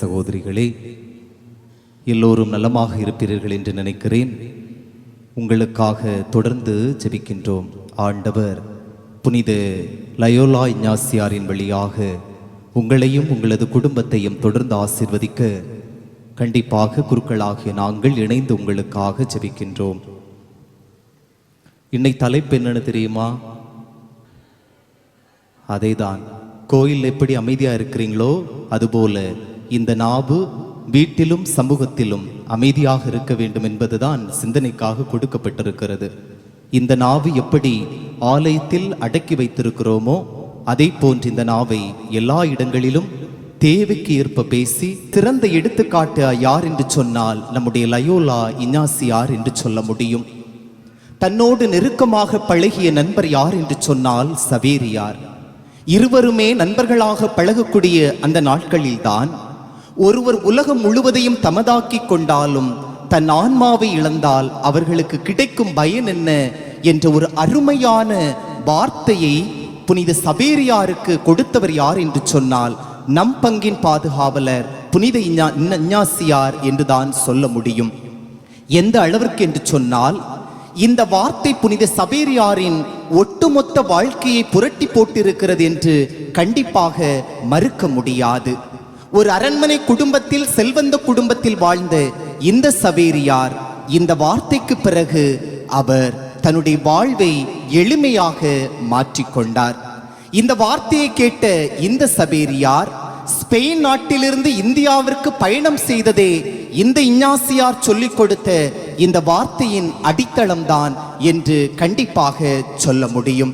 சகோதரிகளே எல்லோரும் நலமாக இருப்பீர்கள் என்று நினைக்கிறேன். உங்களுக்காக தொடர்ந்து ஜெபிக்கின்றோம். ஆண்டவர் புனித லயோலா இஞ்ஞாசியாரின் வழியாக உங்களையும் உங்களது குடும்பத்தையும் தொடர்ந்து ஆசீர்வதிக்க கண்டிப்பாக குருக்களாகிய நாங்கள் இணைந்து உங்களுக்காக ஜெபிக்கின்றோம். இன்னை தலைப்பு என்னன்னு தெரியுமா? அதேதான். கோயில் எப்படி அமைதியா இருக்கிறீங்களோ அதுபோல இந்த நாவு வீட்டிலும் சமூகத்திலும் அமைதியாக இருக்க வேண்டும் என்பதுதான் சிந்தனைக்காக கொடுக்கப்பட்டிருக்கிறது. இந்த நாவு எப்படி ஆலயத்தில் அடக்கி வைத்திருக்கிறோமோ அதை போன்று இந்த நாவை எல்லா இடங்களிலும் தேவைக்கு ஏற்ப பேசி திறந்த எடுத்துக்காட்டு யார் என்று சொன்னால் நம்முடைய லயோலா இஞ்ஞாசி யார் என்று சொல்ல முடியும். தன்னோடு நெருக்கமாக பழகிய நண்பர் யார் என்று சொன்னால் சவேரியார். இருவருமே நண்பர்களாக பழகக்கூடிய அந்த நாட்களில்தான் ஒருவர் உலகம் முழுவதையும் தமதாக்கிக் கொண்டாலும் தன் ஆன்மாவை இழந்தால் அவர்களுக்கு கிடைக்கும் பயன் என்ன என்ற ஒரு அருமையான வார்த்தையை புனித சபேரியாருக்கு கொடுத்தவர் யார் என்று சொன்னால் நம் பங்கின் பாதுகாவலர் புனித இஞ்ஞா- இஞ்ஞாசியார் என்றுதான் சொல்ல முடியும். எந்த அளவிற்கு என்று சொன்னால் இந்த வார்த்தை புனித சபேரியாரின் ஒட்டுமொத்த வாழ்க்கையை புரட்டி போட்டிருக்கிறது என்று கண்டிப்பாக மறுக்க முடியாது. ஒரு அரண்மனை குடும்பத்தில் செல்வந்த குடும்பத்தில் வாழ்ந்த இந்த சவேரியார் இந்த வார்த்தைக்கு பிறகு அவர் தன்னுடைய வாழ்வை எளிமையாக மாற்றிக்கொண்டார். இந்த வார்த்தையை கேட்ட இந்த சபேரியார் ஸ்பெயின் நாட்டிலிருந்து இந்தியாவிற்கு பயணம் செய்ததே இந்த இஞ்ஞாசியார் சொல்லிக் கொடுத்த இந்த வார்த்தையின் அடித்தளம்தான் என்று கண்டிப்பாக சொல்ல முடியும்.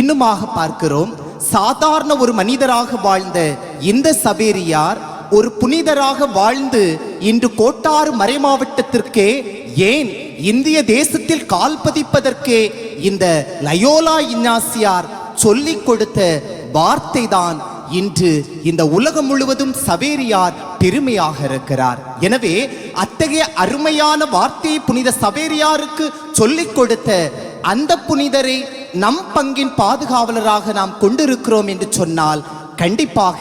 இன்னுமாக பார்க்கிறோம் சாதாரண ஒரு மனிதராக வாழ்ந்த இந்த சபேரியார் ஒரு புனிதராக வாழ்ந்து இன்று கோட்டாறு மறைமாவட்டத்திற்கே ஏன் இந்திய தேசத்தில் கால் பதிப்பதற்கே இந்த லயோலா இன்னாசியார் சொல்லிக் கொடுத்த வார்த்தை தான் இன்று இந்த உலகம் முழுவதும் சவேரியார் பெருமையாக இருக்கிறார். எனவே அத்தகைய அருமையான வார்த்தையை புனித சவேரியாருக்கு சொல்லிக் கொடுத்த அந்த புனிதரை நம் பங்கின் பாதுகாவலராக நாம் கொண்டிருக்கிறோம் என்று சொன்னால் கண்டிப்பாக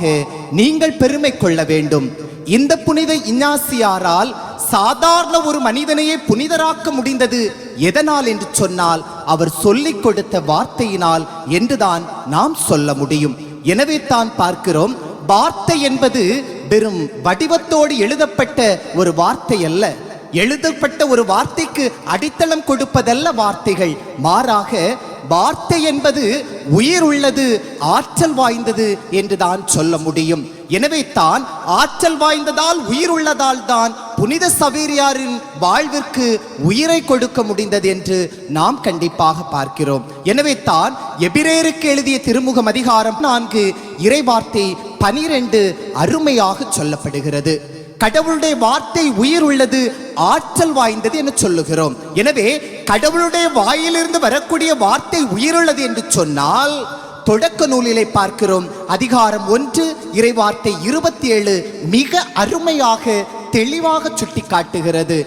நீங்கள் பெருமை கொள்ள வேண்டும். இந்த புனித இன்னாசியாரால் சாதாரண ஒரு மனிதனையே புனிதராக்க முடிந்தது எதனால் என்று சொன்னால் அவர் சொல்லிக் கொடுத்த வார்த்தையினால் என்றுதான் நாம் சொல்ல முடியும். எனவே தான் பார்க்கிறோம் வார்த்தை என்பது வெறும் வடிவத்தோடு எழுதப்பட்ட ஒரு வார்த்தை அல்ல. எழுதப்பட்ட ஒரு வார்த்தைக்கு அடித்தளம் கொடுப்பதல்ல வார்த்தைகள். மாறாக வார்த்தை என்பது உயிர் உள்ளது ஆற்றல் வாய்ந்தது என்று தான் சொல்ல முடியும். எனவே தான் ஆற்றல் வாய்ந்ததால் உயிர் உள்ளதால் தான் புனித சவேரியாரின் வாழ்விற்கு உயிரை கொடுக்க முடிந்தது என்று நாம் கண்டிப்பாக பார்க்கிறோம். எனவே தான் எபிரேருக்கு எழுதிய திருமுகம் அதிகாரம் நான்கு இறைவார்த்தை பனிரெண்டு அருமையாக சொல்லப்படுகிறது. கடவுளுடைய வார்த்தை உயிர் உள்ளது ஆற்றல் வாய்ந்தது என சொல்லுகிறோம். எனவே கடவுளுடைய வாயிலிருந்து வரக்கூடிய வார்த்தை உயிருள்ளது என்று சொன்னால் தொடக்க நூலிலே பார்க்கிறோம். அதிகாரம் ஒன்று இறைவார்த்தை இருபத்தி ஏழு மிக அருமையாக தெளிவாக சுட்டி காட்டுகிறது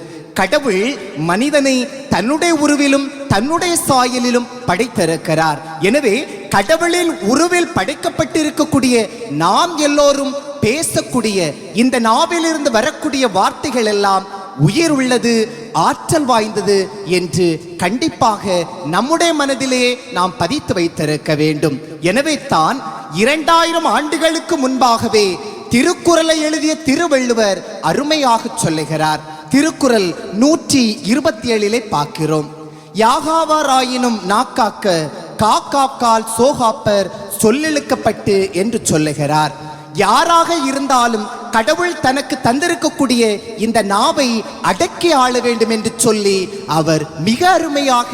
கடவுள் மனிதனை தன்னுடைய உருவிலும் தன்னுடைய சாயலிலும் படைத்திருக்கிறார். எனவே கடவுளின் உருவில் படைக்கப்பட்டிருக்கக்கூடிய நாம் எல்லோரும் பேசக்கூடிய இந்த நாவிலிருந்து வரக்கூடிய வார்த்தைகள் எல்லாம் உயிர் உள்ளது ஆற்றல் வாய்ந்தது என்று கண்டிப்பாக நம்முடைய மனதிலே நாம் பதித்து வைத்திருக்க வேண்டும். எனவே தான் இரண்டாயிரம் ஆண்டுகளுக்கு முன்பாகவே திருக்குறளை எழுதிய திருவள்ளுவர் அருமையாக சொல்லுகிறார். திருக்குறள் நூற்றி இருபத்தி ஏழிலே பார்க்கிறோம் யாகாவாராயினும் நாக்காக்க காக்காக்கால் சோகாப்பர் சொல்லெழுக்கப்பட்டு என்று சொல்லுகிறார். யாராக இருந்தாலும் கடவுள் தனக்கு தந்திருக்கக்கூடிய இந்த நாவை அடக்கி ஆள வேண்டும் என்று சொல்லி அவர் மிக அருமையாக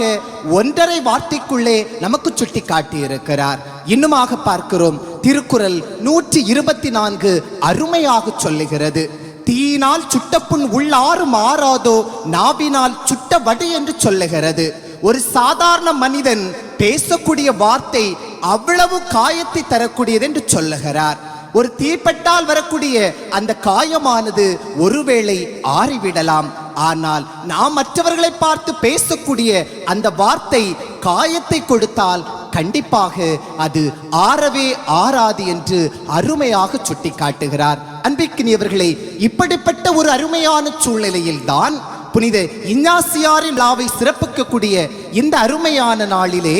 ஒன்றரை வார்த்தைக்குள்ளே நமக்கு சுட்டி காட்டியிருக்கிறார் இன்னுமாக பார்க்கிறோம். திருக்குறள் நூற்றி இருபத்தி நான்கு அருமையாக சொல்லுகிறது. தீயினால் சுட்டப்புண் உள்ளாறு மாறாதோ நாவினால் சுட்ட வடு என்று சொல்லுகிறது. ஒரு சாதாரண மனிதன் பேசக்கூடிய வார்த்தை அவ்வளவு காயத்தை தரக்கூடியது என்று சொல்லுகிறார். ஒரு தீப்பட்டால் வரக்கூடிய அந்த காயமானது ஒருவேளை ஆறிவிடலாம். ஆனால் நாம் மற்றவர்களை பார்த்து பேசக்கூடிய அந்த வார்த்தை காயத்தை கொடுத்தால் கண்டிப்பாக அது ஆறவே ஆறாது என்று அருமையாக சுட்டிக்காட்டுகிறார். அன்பிக்கினியவர்களே இப்படிப்பட்ட ஒரு அருமையான சூழ்நிலையில் தான் புனித இன்னாசியாரின் லாவை சிறப்பிக்கக்கூடிய இந்த அருமையான நாளிலே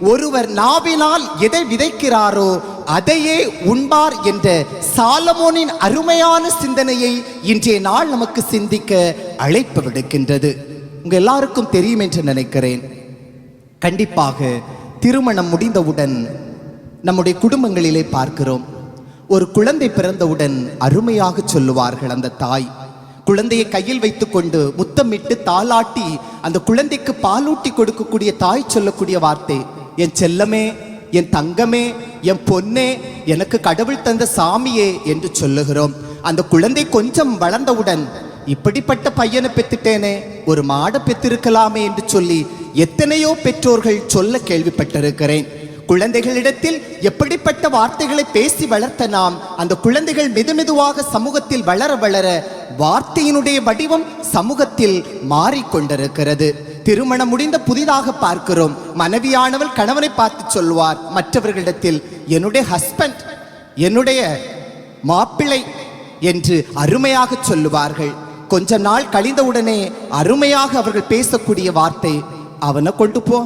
ஒருவர் நாவினால் எதை விதைக்கிறாரோ அதையே உண்பார் என்ற சாலமோனின் அருமையான சிந்தனையை இன்றைய நாள் நமக்கு சிந்திக்க அழைப்பு விடுக்கின்றது. உங்க எல்லாருக்கும் தெரியும் என்று நினைக்கிறேன். கண்டிப்பாக திருமணம் முடிந்தவுடன் நம்முடைய குடும்பங்களிலே பார்க்கிறோம். ஒரு குழந்தை பிறந்தவுடன் அருமையாக சொல்லுவார்கள் அந்த தாய். குழந்தையை கையில் வைத்துக்கொண்டு முத்தமிட்டு தாளாட்டி அந்த குழந்தைக்கு பாலூட்டி கொடுக்கக்கூடிய தாய் சொல்லக்கூடிய வார்த்தை. என் செல்லமே என் தங்கமே என் பொன்னே எனக்கு கடவுள் தந்த சாமியே என்று சொல்லுகிறோம். அந்த குழந்தை கொஞ்சம் வளர்ந்தவுடன் இப்படிப்பட்ட பையனை பெத்துட்டேனே ஒரு மாடை பெத்திருக்கலாமே என்று சொல்லி எத்தனையோ பெற்றோர்கள் சொல்ல கேள்விப்பட்டிருக்கிறேன். குழந்தைகளிடத்தில் எப்படிப்பட்ட வார்த்தைகளை பேசி வளர்த்த நாம் அந்த குழந்தைகள் மெதுமெதுவாக சமூகத்தில் வளர வளர வார்த்தையினுடைய வடிவம் சமூகத்தில் மாறிக்கொண்டிருக்கிறது. திருமணம் முடிந்த புதிதாக பார்க்கிறோம். மனைவியானவள் கணவனை பார்த்து சொல்வார் மற்றவர்களிடத்தில் என்னுடைய ஹஸ்பண்ட் என்னுடைய மாப்பிள்ளை என்று அருமையாக சொல்லுவார்கள். கொஞ்ச நாள் கழிந்தவுடனே அருமையாக அவர்கள் பேசக்கூடிய வார்த்தை அவனை கொண்டு போ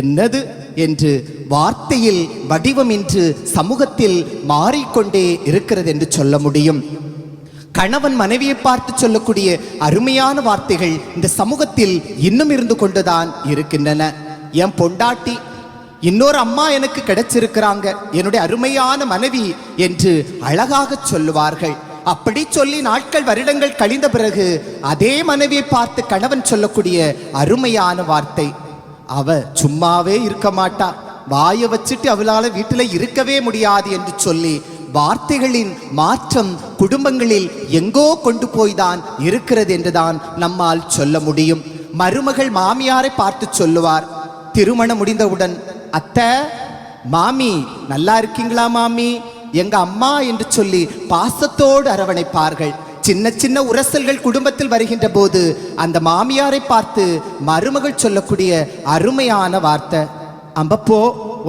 என்னது? என்று வார்த்தையில் வடிவம் இன்று சமூகத்தில் மாறிக்கொண்டே இருக்கிறது என்று சொல்ல முடியும். கணவன் மனைவியை பார்த்து சொல்லக்கூடிய அருமையான வார்த்தைகள் இந்த சமூகத்தில் இன்னும் இருந்து கொண்டுதான் இருக்கின்றன. என் பொண்டாட்டி இன்னொரு அம்மா எனக்கு கிடைச்சிருக்கிறாங்க. என்னுடைய அருமையான மனைவி என்று அழகாக சொல்லுவார்கள். அப்படி சொல்லி நாட்கள் வருடங்கள் கழிந்த பிறகு அதே மனைவியை பார்த்து கணவன் சொல்லக்கூடிய அருமையான வார்த்தை. அவ சும்மாவே இருக்க மாட்டா. வாயை வச்சுட்டு அவளால வீட்டில் இருக்கவே முடியாது என்று சொல்லி வார்த்தைகளின் மாற்றம் குடும்பங்களில் எங்கோ கொண்டு போய்தான் இருக்கிறது என்றுதான் நம்மால் சொல்ல முடியும். மருமகள் மாமியாரை பார்த்து சொல்லுவார். திருமணம் முடிந்தவுடன் அத்தை மாமி நல்லா இருக்கீங்களா மாமி? எங்க அம்மா என்று சொல்லி பாசத்தோடு அரவணைப்பார்கள். சின்ன சின்ன உரசல்கள் குடும்பத்தில் வருகின்ற போது அந்த மாமியாரை பார்த்து மருமகள் சொல்லக்கூடிய அருமையான வார்த்தை அம்பப்போ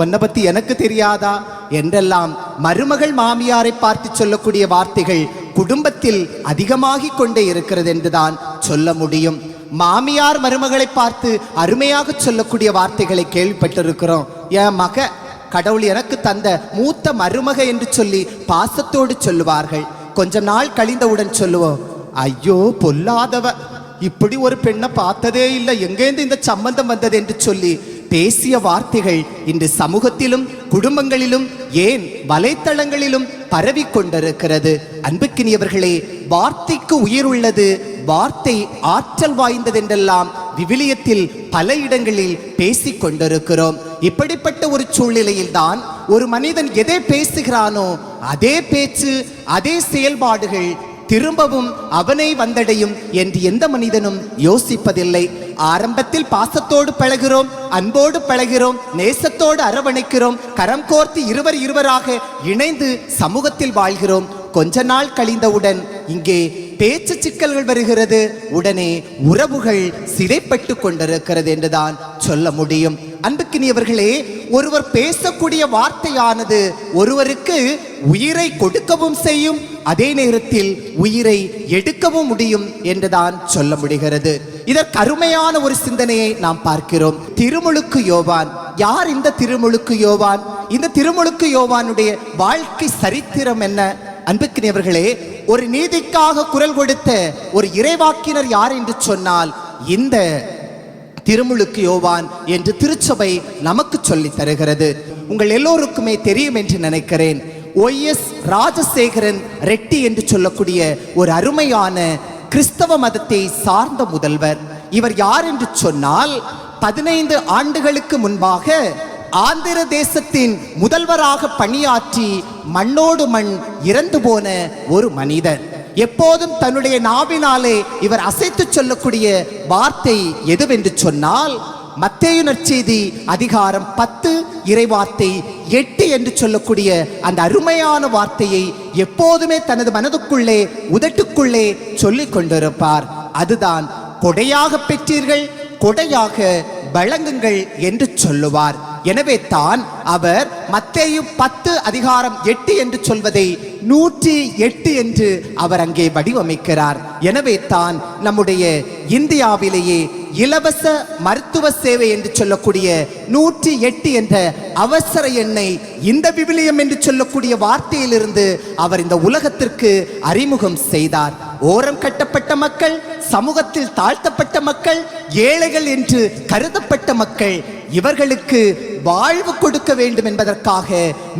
உன்னை பத்தி எனக்கு தெரியாதா? என்றெல்லாம் மருமகள் மாமியாரை பார்த்து சொல்லக்கூடிய வார்த்தைகள் குடும்பத்தில் அதிகமாகிக் கொண்டே இருக்கிறது என்றுதான் சொல்ல முடியும். மாமியார் மருமகளை பார்த்து அருமையாக சொல்லக்கூடிய வார்த்தைகளை கேள்விப்பட்டிருக்கிறோம். என் மக கடவுள் எனக்கு தந்த மூத்த மருமக என்று சொல்லி பாசத்தோடு சொல்லுவார்கள். கொஞ்ச நாள் கழிந்தவுடன் சொல்லுவோம் ஐயோ பொல்லாதவ இப்படி ஒரு பெண்ணை பார்த்ததே இல்லை. எங்கேருந்து இந்த சம்பந்தம் வந்தது? என்று சொல்லி பேசிய வார்த்தைகள் இன்று சமூகத்திலும் குடும்பங்களிலும் ஏன் வலைத்தளங்களிலும் பரவி கொண்டிருக்கிறது. அன்புக்கினியவர்களே வார்த்தைக்கு உயிர் உள்ளது வார்த்தை ஆற்றல் வாய்ந்தது என்றெல்லாம் விவிலியத்தில் பல இடங்களில் பேசிக் கொண்டிருக்கிறோம். இப்படிப்பட்ட ஒரு சூழ்நிலையில் தான் ஒரு மனிதன் எதை பேசுகிறானோ அதே பேச்சு அதே செயல்பாடுகள் திரும்பவும் அவனை வந்தடையும் என்று எந்த மனிதனும் யோசிப்பதில்லை. ஆரம்பத்தில் பாசத்தோடு பழகிறோம் அன்போடு பழகிறோம் நேசத்தோடு அரவணைக்கிறோம் கரம் கோர்த்து இருவர் இருவராக இணைந்து சமூகத்தில் வாழ்கிறோம். கொஞ்ச நாள் கழிந்தவுடன் இங்கே பேச்சு சிக்கல்கள் வருகிறது. உடனே உறவுகள் சிதைப்பட்டு கொண்டிருக்கிறது என்றுதான் சொல்ல முடியும். அன்புக்கினியவர்களே ஒருவர் பேசக்கூடிய வார்த்தையானது ஒருவருக்கு உயிரை கொடுக்கவும் செய்யும் அதே நேரத்தில் உயிரை எடுக்கவும் முடியும் என்றுதான் சொல்ல முடிகிறது. இதற்கு அருமையான ஒரு சிந்தனையை நாம் பார்க்கிறோம். திருமுழுக்கு யோவான். யார் இந்த திருமுழுக்கு யோவான்? இந்த திருமுழுக்கு யோவானுடைய வாழ்க்கை சரித்திரம் என்ன? அன்புக்கினியவர்களே ஒரு நீதிக்காக குரல் கொடுத்த ஒரு இறைவாக்கினர் யார் என்று சொன்னால் இந்த திருமுழுக்கு யோவான் என்று திருச்சபை நமக்கு சொல்லி தருகிறது. உங்கள் எல்லோருக்குமே தெரியும் என்று நினைக்கிறேன். ஒய் எஸ் ராஜசேகரன் ரெட்டி என்று சொல்லக்கூடிய ஒரு அருமையான கிறிஸ்தவ மதத்தை சார்ந்த முதல்வர். இவர் யார் என்று சொன்னால் பதினைந்து ஆண்டுகளுக்கு முன்பாக ஆந்திர தேசத்தின் முதல்வராக பணியாற்றி மண்ணோடு மண் இறந்து போன ஒரு மனிதர். எப்போதும் தன்னுடைய நாவினாலே இவர் அசைத்து சொல்லக்கூடிய வார்த்தை எதுவென்று சொன்னால் மத்தேயு நற்செய்தி அதிகாரம் பத்து இறைவார்த்தை எட்டு என்று சொல்லக்கூடிய அந்த அருமையான வார்த்தையை எப்போதுமே தனது மனதுக்குள்ளே உதட்டுக்குள்ளே சொல்லிக் கொண்டிருப்பார். அதுதான் கொடையாக பெற்றீர்கள் கொடையாக வழங்குங்கள் என்று சொல்லுவார். எனவே தான் அவர் மத்தேயு பத்து அதிகாரம் எட்டு என்று சொல்வதை நூற்றி எட்டு என்று அவர் அங்கே வடிவமைக்கிறார். எனவே தான் நம்முடைய இந்தியாவிலேயே இலவச மருத்துவ சேவை என்று சொல்லக்கூடிய நூற்றி எட்டு என்ற அவசர எண்ணை இந்த விவிலியம் என்று சொல்லக்கூடிய வார்த்தையிலிருந்து அவர் இந்த உலகத்திற்கு அறிமுகம் செய்தார். ஓரம் கட்டப்பட்ட மக்கள் சமூகத்தில் தாழ்த்தப்பட்ட மக்கள் ஏழைகள் என்று கருதப்பட்ட மக்கள் இவர்களுக்கு வாழ்வு கொடுக்க வேண்டும் என்பதற்காக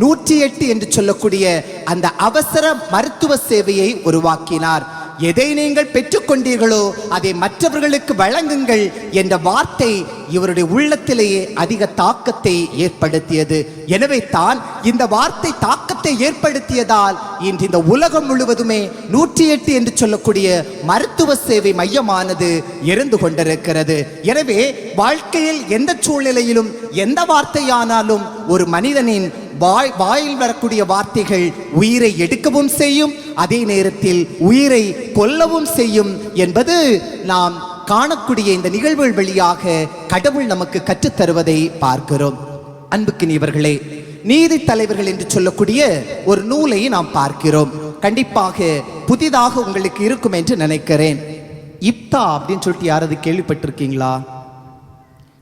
நூற்றி எட்டு என்று சொல்லக்கூடிய அந்த அவசர மருத்துவ சேவையை உருவாக்கினார். எதை நீங்கள் பெற்றுக்கொண்டீர்களோ அதை மற்றவர்களுக்கு வழங்குங்கள் என்ற வார்த்தை இவருடைய உள்ளத்திலேயே அதிக தாக்கத்தை ஏற்படுத்தியது. எனவே தான் இந்த வார்த்தை தாக்கத்தை ஏற்படுத்தியதால் இன்று இந்த உலகம் முழுவதுமே நூற்றி எட்டு என்று சொல்லக்கூடிய மருத்துவ சேவை மையமானது இருந்து கொண்டிருக்கிறது. எனவே வாழ்க்கையில் எந்த சூழ்நிலையிலும் எந்த வார்த்தையானாலும் ஒரு மனிதனின் வாய் வாயில் வரக்கூடிய வார்த்தைகள் உயிரை எடுக்கவும் செய்யும் அதே நேரத்தில் உயிரை கொல்லவும் செய்யும் என்பது நாம் காணக்கூடிய இந்த நிகழ்வுகள் வழியாக கடவுள் நமக்கு கற்றுத் தருவதை பார்க்கிறோம் அன்புக்கினியவர்களே நீதி தலைவர்கள் என்று சொல்லக்கூடிய ஒரு நூலை நாம் பார்க்கிறோம். கண்டிப்பாக புதிதாக உங்களுக்கு இருக்கும் என்று நினைக்கிறேன். இப்தா அப்படின்னு சொல்லிட்டு யாராவது கேள்விப்பட்டிருக்கீங்களா?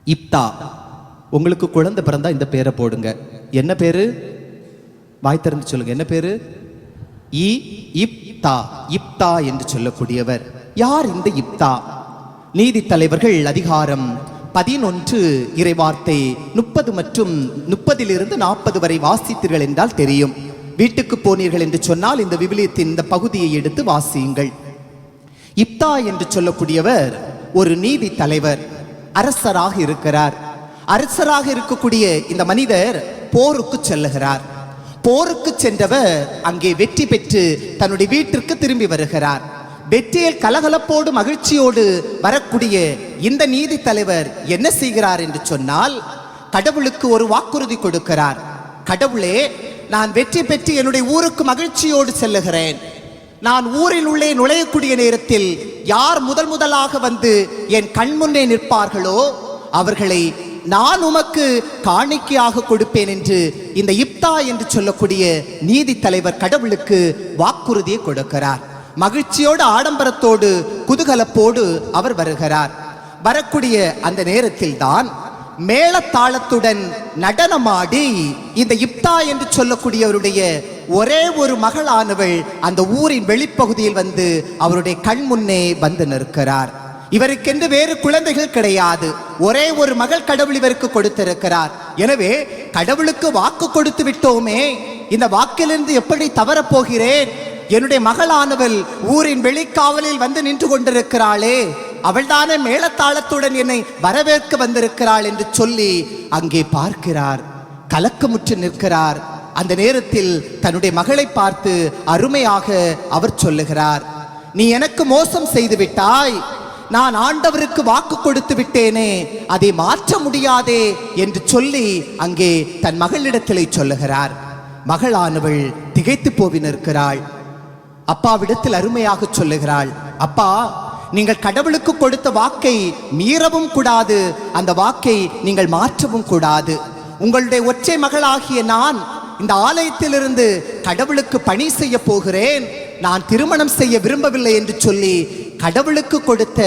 இப்தா. உங்களுக்கு குழந்தை பிறந்தா இந்த பேரை போடுங்க. என்ன பேரு? வாய் திறந்து சொல்லுங்க. என்ன பேரு? இ இப்தா. இப்தா என்று சொல்லக்கூடியவர். யார் இந்த இப்தா? நீதி தலைவர்கள் அதிகாரம் பதினொன்று இறைவார்த்தை முப்பது மற்றும் முப்பதிலிருந்து நாற்பது வரை வாசித்தீர்கள் என்றால் தெரியும். வீட்டுக்கு போனீர்கள் என்று சொன்னால் இந்த விவிலியத்தின் இந்த பகுதியை எடுத்து வாசியுங்கள். இப்தா என்று சொல்லக்கூடியவர் ஒரு நீதி தலைவர் அரசராக இருக்கிறார். அரசராக இருக்கக்கூடிய இந்த மனிதர் போருக்கு செல்லுகிறார். போருக்கு சென்றவர் அங்கே வெற்றி பெற்று தன்னுடைய வீட்டிற்கு திரும்பி வருகிறார். வெற்றியில் கலகலப்போடு மகிழ்ச்சியோடு வரக்கூடிய இந்த நீதி தலைவர் என்ன செய்கிறார் என்று சொன்னால் கடவுளுக்கு ஒரு வாக்குறுதி கொடுக்கிறார். கடவுளே நான் வெற்றி பெற்று என்னுடைய ஊருக்கு மகிழ்ச்சியோடு செல்லுகிறேன். நான் ஊரில் உள்ளே நுழையக்கூடிய நேரத்தில் யார் முதல் முதலாக வந்து என் கண்முன்னே நிற்பார்களோ அவர்களை நான் உமக்கு காணிக்கையாக கொடுப்பேன் என்று இந்த இப்தா என்று சொல்லக்கூடிய நீதி தலைவர் கடவுளுக்கு வாக்குறுதியை கொடுக்கிறார். மகிழ்ச்சியோடு ஆடம்பரத்தோடு குதூகலப்போடு அவர் வருகிறார். வரக்கூடிய அந்த நேரத்தில் தான் மேளத்தாளத்துடன் நடனமாடி இந்த இப்தா என்று சொல்லக்கூடியவருடைய ஒரே ஒரு மகளானவள் அந்த ஊரின் வெளிப்பகுதியில் வந்து அவருடைய கண் முன்னே வந்து நிற்கிறார். இவருக்கென்று வேறு குழந்தைகள் கிடையாது. ஒரே ஒரு மகள் கடவுள் இவருக்கு கொடுத்திருக்கிறார். எனவே கடவுளுக்கு வாக்கு கொடுத்து விட்டோமே இந்த வாக்கிலிருந்து எப்படி தவறப்போகிறேன் என்னுடைய மகளானவள் ஊரின் வெளிக்காவலில் வந்து நின்று கொண்டிருக்கிறாளே அவள்தானே மேலத்தாளத்துடன் என்னை வரவேற்க வந்திருக்கிறாள் என்று சொல்லி அங்கே பார்க்கிறார். கலக்கமுற்று நிற்கிறார். அந்த நேரத்தில் தன்னுடைய மகளை பார்த்து அருமையாக அவர் சொல்லுகிறார். நீ எனக்கு மோசம் செய்து விட்டாய். நான் ஆண்டவருக்கு வாக்கு கொடுத்து விட்டேனே அதை மாற்ற முடியாதே என்று சொல்லி அங்கே தன் மகளிடத்திலே சொல்லுகிறார். மகளானவள் திகைத்து போவி நிற்கிறாள். அப்பாவிடத்தில் அருமையாக சொல்லுகிறாள் அப்பா நீங்கள் கடவுளுக்கு கொடுத்த வாக்கை மீறவும் கூடாது அந்த வாக்கை நீங்கள் மாற்றவும் கூடாது. உங்களுடைய ஒற்றை மகளாகிய நான் இந்த ஆலயத்திலிருந்து கடவுளுக்கு பணி செய்ய போகிறேன். நான் திருமணம் செய்ய விரும்பவில்லை என்று சொல்லி கடவுளுக்கு கொடுத்த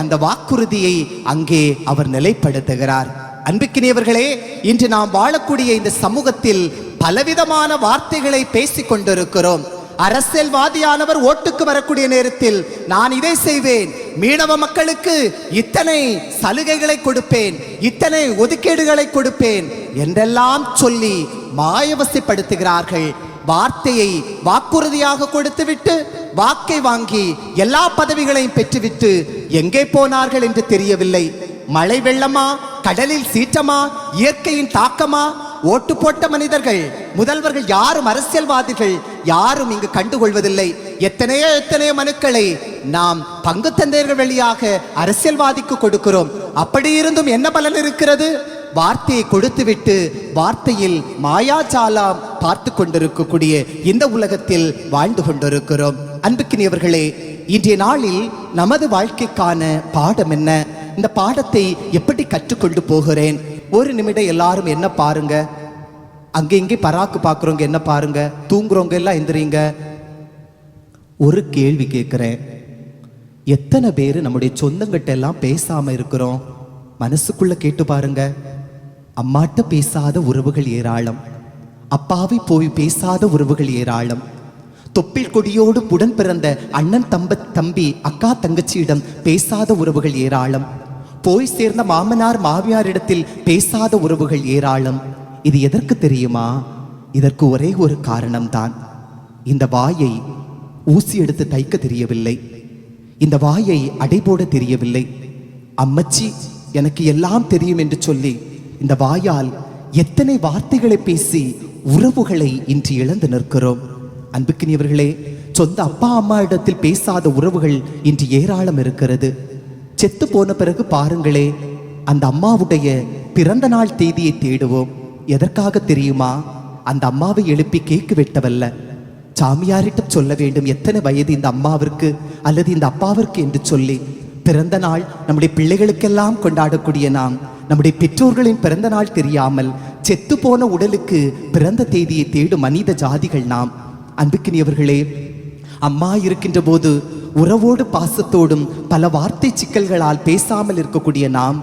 அந்த வாக்குறுதியை அங்கே அவர் நிலைப்படுத்துகிறார். அன்புக்கினியவர்களே இன்று நாம் வாழக்கூடிய இந்த சமூகத்தில் பலவிதமான வார்த்தைகளை பேசிக் கொண்டிருக்கிறோம். அரசியல்வாதியானவர் ஓட்டுக்கு வரக்கூடிய நேரத்தில் நான் இதை செய்வேன். மீனவ மக்களுக்கு இத்தனை சலுகைகளை கொடுப்பேன் இத்தனை ஒதுக்கீடுகளை கொடுப்பேன் என்றெல்லாம் சொல்லி மாயவசைப்படுத்துகிறார்கள். வார்த்தையை வாக்குறுதியாக கொடுத்துவிட்டு வாக்கை வாங்கி எல்லா பதவிகளையும் பெற்றுவிட்டு எங்கே போனார்கள் என்று தெரியவில்லை. மழை வெள்ளமா? கடலில் சீற்றமா? இயற்கையின் தாக்கமா? ஓட்டு போட்ட மனிதர்கள் முதல்வர்கள் யாரும் அரசியல்வாதிகள் யாரும் இங்கு கண்டுகொள்வதில்லை. எத்தனையோ எத்தனையோ மனுக்களை நாம் பங்கு தந்தையர்கள் வழியாக அரசியல்வாதிக்கு கொடுக்கிறோம். அப்படி இருந்தும் என்ன பலன் இருக்கிறது? வார்த்தையை கொடுத்துவிட்டு வார்த்தையில் மாயாஜாலம் பார்த்து கொண்டிருக்கக்கூடிய இந்த உலகத்தில் வாழ்ந்து கொண்டிருக்கிறோம். அன்புக்கினியவர்களே இன்றைய நாளில் நமது வாழ்க்கைக்கான பாடம் என்ன? இந்த பாடத்தை எப்படி கற்றுக்கொண்டு போகிறேன்? ஒரு நிமிடம் எல்லாரும் என்ன பாருங்க? அங்கே இங்கே பராக்கு பார்க்குறவங்க என்ன பாருங்க? தூங்குறவங்க எல்லாம் எந்திரிங்க. ஒரு கேள்வி கேட்குறேன். எத்தனை பேர் நம்முடைய சொந்தங்கிட்ட எல்லாம் பேசாம இருக்கிறோம்? மனசுக்குள்ள கேட்டு பாருங்க. அம்மாட்ட பேசாத உறவுகள் ஏராளம். அப்பாவை போய் பேசாத உறவுகள் ஏராளம். தொப்பில் கொடியோடு உடன் பிறந்த அண்ணன் தம்ப தம்பி அக்கா தங்கச்சியிடம் பேசாத உறவுகள் ஏராளம். போய் சேர்ந்த மாமனார் மாமியாரிடத்தில் பேசாத உறவுகள் ஏராளம். இது எதற்கு தெரியுமா? இதற்கு ஒரே ஒரு காரணம்தான். இந்த வாயை ஊசி எடுத்து தைக்க தெரியவில்லை. இந்த வாயை அடைபோட தெரியவில்லை. அம்மச்சி எனக்கு எல்லாம் தெரியும் என்று சொல்லி இந்த வாயால் எத்தனை வார்த்தைகளை பேசி உறவுகளை இன்று இழந்து நிற்கிறோம். அன்புக்கினியவர்களே சொந்த அப்பா அம்மா இடத்தில் பேசாத உறவுகள் இன்று ஏராளம் இருக்கிறது. செத்து போன பிறகு பாருங்களே அந்த அம்மாவுடைய பிறந்த நாள் தேதியை தேடுவோம். எதற்காக தெரியுமா? அந்த அம்மாவை எழுப்பி கேக்கு வெட்டவல்ல. சாமியாரிட்ட சொல்ல வேண்டும் எத்தனை வயது இந்த அம்மாவிற்கு அல்லது இந்த அப்பாவிற்கு என்று சொல்லி. பிறந்த நாள் நம்முடைய பிள்ளைகளுக்கெல்லாம் கொண்டாடக்கூடிய நாம் நம்முடைய பெற்றோர்களின் பிறந்த நாள் தெரியாமல் செத்து போன உடலுக்கு பிறந்த தேதியை தேடும் மனித ஜாதிகள் நாம். அன்புக்கினியவர்களே அம்மா இருக்கின்ற போது உறவோடு பாசத்தோடும் பல வார்த்தை சிக்கல்களால் பேசாமல் இருக்கக்கூடிய நாம்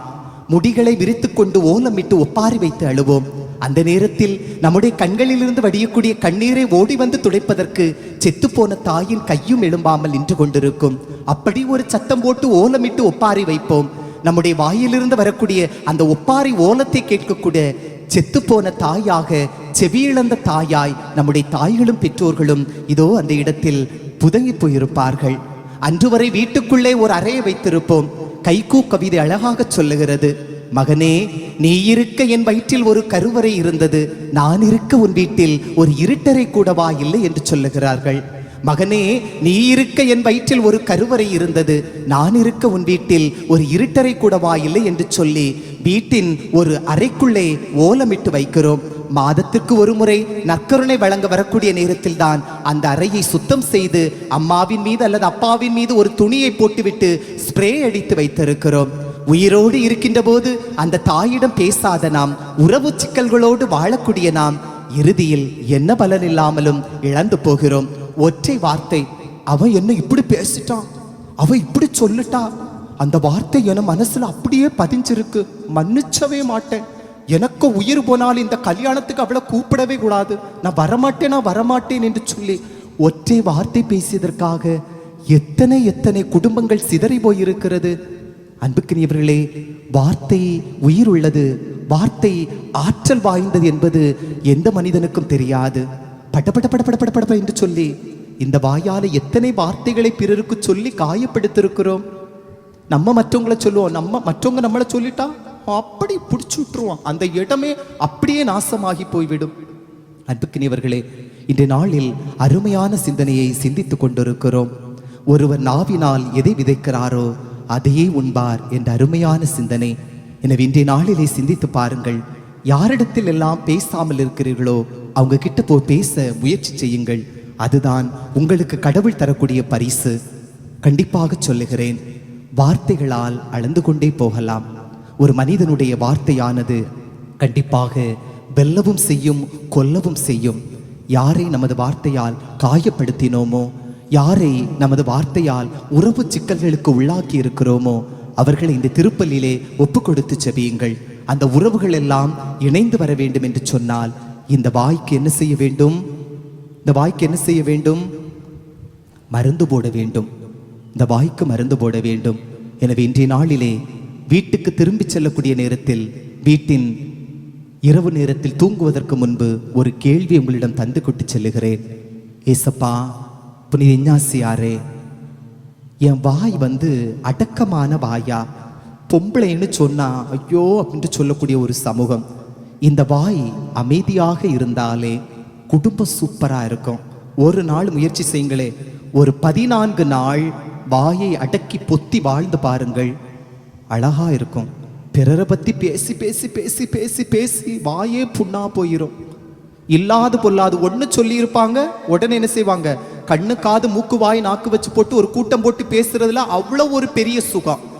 முடிகளை விரித்துக்கொண்டு ஓலமிட்டு ஒப்பாரி வைத்து அழுவோம். அந்த நேரத்தில் நம்முடைய கண்களிலிருந்து வடியக்கூடிய கண்ணீரை ஓடி வந்து துடைப்பதற்கு செத்துப்போன தாயின் கையும் எழும்பாமல் நின்று கொண்டிருக்கும். அப்படி ஒரு சத்தம் போட்டு ஓலமிட்டு ஒப்பாரி வைப்போம். நம்முடைய வாயிலிருந்து வரக்கூடிய அந்த ஒப்பாரி ஓலத்தை கேட்கக்கூடிய செத்துப்போன தாயாக செவியிழந்த தாயாய் நம்முடைய தாய்களும் பெற்றோர்களும் இதோ அந்த இடத்தில் புதங்கி போயிருப்பார்கள். அன்று வரை வீட்டுக்குள்ளே ஒரு அறையை வைத்திருப்போம். கைகூ கவிதை அழகாக சொல்லுகிறது. மகனே நீ இருக்க என் வயிற்றில் ஒரு கருவறை இருந்தது. நான் இருக்க உன் வீட்டில் ஒரு இருட்டறை கூடவா இல்லை என்று சொல்லுகிறார்கள். மகனே நீ இருக்க என் வயிற்றில் ஒரு கருவறை இருந்தது. நான் இருக்க உன் வீட்டில் ஒரு இருட்டறை கூடவா இல்லை என்று சொல்லி வீட்டின் ஒரு அறைக்குள்ளே ஓலமிட்டு வைக்கிறோம். மாதத்திற்கு ஒரு முறை நற்கருணை வழங்க வரக்கூடிய நேரத்தில் தான் அந்த அறையை சுத்தம் செய்து அம்மாவின் மீது அல்லது அப்பாவின் மீது ஒரு துணியை போட்டுவிட்டு ஸ்ப்ரே அடித்து வைத்திருக்கிறோம். உயிரோடு இருக்கின்ற போது அந்த தாயிடம் பேசாத நாம் உறவு சிக்கல்களோடு வாழக்கூடிய நாம் இறுதியில் என்ன பலன் இல்லாமலும் இழந்து போகிறோம். ஒற்றை வார்த்தை. அவன் என்ன இப்படி பேசிட்டான்? அவ இப்படி சொல்லிட்டா? அந்த வார்த்தை என மனசுல அப்படியே பதிஞ்சிருக்கு. மன்னிச்சவே மாட்டேன். எனக்கு உயிர் போனால் இந்த கல்யாணத்துக்கு அவளை கூப்பிடவே கூடாது. நான் வரமாட்டேன் நான் வரமாட்டேன் என்று சொல்லி ஒற்றை வார்த்தை பேசியதற்காக எத்தனை எத்தனை குடும்பங்கள் சிதறி போயிருக்கிறது. அன்புக்கினியவர்களே வார்த்தை உயிர் உள்ளது வார்த்தை ஆற்றல் வாய்ந்தது என்பது எந்த மனிதனுக்கும் தெரியாது. படபட படபட படபட என்று சொல்லி இந்த வாயால எத்தனை வார்த்தைகளை பிறருக்கு சொல்லி காயப்படுத்திருக்கிறோம்? நம்ம மற்றவங்கள சொல்லுவோம் நம்ம மற்றவங்க நம்மளை சொல்லிட்டா அப்படி பிடிச்சி விட்டுருவோம் அந்த இடமே அப்படியே நாசமாகி போய்விடும். அன்புக்கினியவர்களே இன்றைய நாளில் அருமையான சிந்தனையை சிந்தித்துக் கொண்டிருக்கிறோம். ஒருவர் நாவினால் எதை விதைக்கிறாரோ அதையே உண்பார் என்ற அருமையான சிந்தனை. எனவே இன்றைய நாளிலே சிந்தித்து பாருங்கள். யாரிடத்தில் எல்லாம் பேசாமல் இருக்கிறீர்களோ அவங்க கிட்ட போய் பேச முயற்சி செய்யுங்கள். அதுதான் உங்களுக்கு கடவுள் தரக்கூடிய பரிசு. கண்டிப்பாக சொல்லுகிறேன் வார்த்தைகளால் அளந்து கொண்டே போகலாம். ஒரு மனிதனுடைய வார்த்தையானது கண்டிப்பாக வெல்லவும் செய்யும் கொல்லவும் செய்யும். யாரை நமது வார்த்தையால் காயப்படுத்தினோமோ யாரை நமது வார்த்தையால் உறவு சிக்கல்களுக்கு உள்ளாக்கி இருக்கிறோமோ அவர்களை இந்த திருப்பலிலே ஒப்பு கொடுத்து செவியுங்கள் அந்த உறவுகள் எல்லாம் இணைந்து வர வேண்டும் என்று சொன்னால் இந்த வாய்க்கு என்ன செய்ய வேண்டும்? இந்த வாய்க்கு என்ன செய்ய வேண்டும்? மருந்து போட வேண்டும். இந்த வாய்க்கு மருந்து போட வேண்டும். எனவே இன்றைய நாளிலே வீட்டுக்கு திரும்பி செல்லக்கூடிய நேரத்தில் வீட்டின் இரவு நேரத்தில் தூங்குவதற்கு முன்பு ஒரு கேள்வி உங்களிடம் தந்து கொண்டு செல்லுகிறேன். ஏசப்பா புனித இஞ்ஞாசியாரே என் வாய் வந்து அடக்கமான வாயா? பொம்பளைன்னு சொன்னா ஐயோ அப்படின்னு சொல்லக்கூடிய ஒரு சமூகம். இந்த வாய் அமைதியாக இருந்தாலே குடும்பம் சூப்பராக இருக்கும். ஒரு நாள் முயற்சி செய்யுங்களே. ஒரு பதினான்கு நாள் வாயை அடக்கி பொத்தி வாழ்ந்து பாருங்கள். அழகா இருக்கும். பிறரை பத்தி பேசி பேசி பேசி பேசி பேசி வாயே புண்ணா போயிரும். இல்லாது பொல்லாது ஒண்ணு சொல்லி இருப்பாங்க உடனே என்ன செய்வாங்க? கண்ணு காது மூக்கு வாய் நாக்கு வச்சு போட்டு ஒரு கூட்டம் போட்டு பேசுறதுல அவ்வளவு ஒரு பெரிய சுகம்.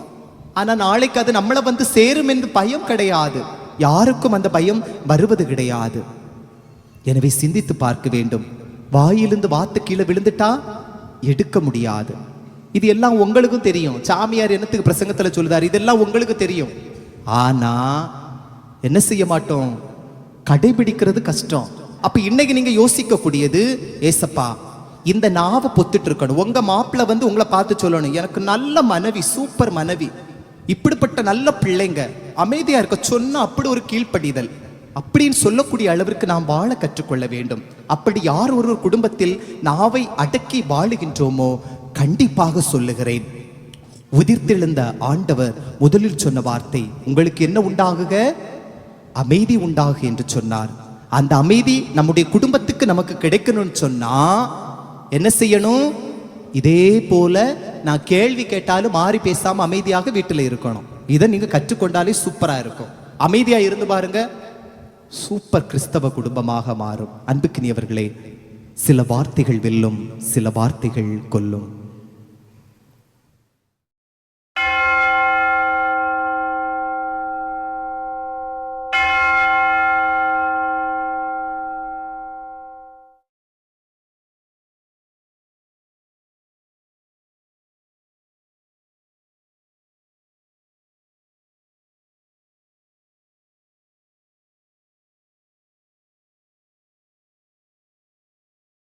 ஆனால் நாளைக்கு அது நம்மளை வந்து சேரும் என்று பயம் கிடையாது. யாருக்கும் அந்த பயம் வருவது கிடையாது. எனவே சிந்தித்து பார்க்க வேண்டும். வாயிலிருந்து வாத்து கீழே விழுந்துட்டா எடுக்க முடியாது. இது எல்லாம் உங்களுக்கும் தெரியும். சாமியார் என்னத்துக்கு பிரசங்கத்தில் சொல்லுதார் இதெல்லாம் உங்களுக்கு தெரியும். ஆனா என்ன செய்ய மாட்டோம்? கடைபிடிக்கிறது கஷ்டம். அப்ப இன்னைக்கு நீங்க யோசிக்க கூடியது ஏசப்பா இந்த நாவை பொத்துட்டு இருக்கணும். உங்க மாப்பிள்ளை வந்து உங்களை பார்த்து சொல்லணும். எனக்கு நல்ல மனைவி சூப்பர் மனைவி. இப்படிப்பட்ட நல்ல பிள்ளைங்க அமைதியா இருக்க சொன்னா அப்படி ஒரு கீழ்ப்படிதல். அப்படின்னு சொல்லக்கூடிய அளவிற்கு நாம் வாழ கற்றுக்கொள்ள வேண்டும். அப்படி யார் ஒரு குடும்பத்தில் நாவை அடக்கி வாழுகின்றோமோ கண்டிப்பாக சொல்லுகிறேன். உதிர்த்தெழுந்த ஆண்டவர் முதலில் சொன்ன வார்த்தை உங்களுக்கு என்ன உண்டாகுக? அமைதி உண்டாகு என்று சொன்னார். அந்த அமைதி நம்முடைய குடும்பத்துக்கு நமக்கு கிடைக்கணும்னு சொன்னா என்ன செய்யணும்? இதே போல நான் கேள்வி கேட்டாலும் மாறி பேசாம அமைதியாக வீட்டில் இருக்கணும். இதை நீங்க கற்றுக்கொண்டாலே சூப்பரா இருக்கும். அமைதியா இருந்து பாருங்க. சூப்பர் கிறிஸ்தவ குடும்பமாக மாறும். அன்புக்கினியவர்களே சில வார்த்தைகள் வெல்லும் சில வார்த்தைகள் கொல்லும்.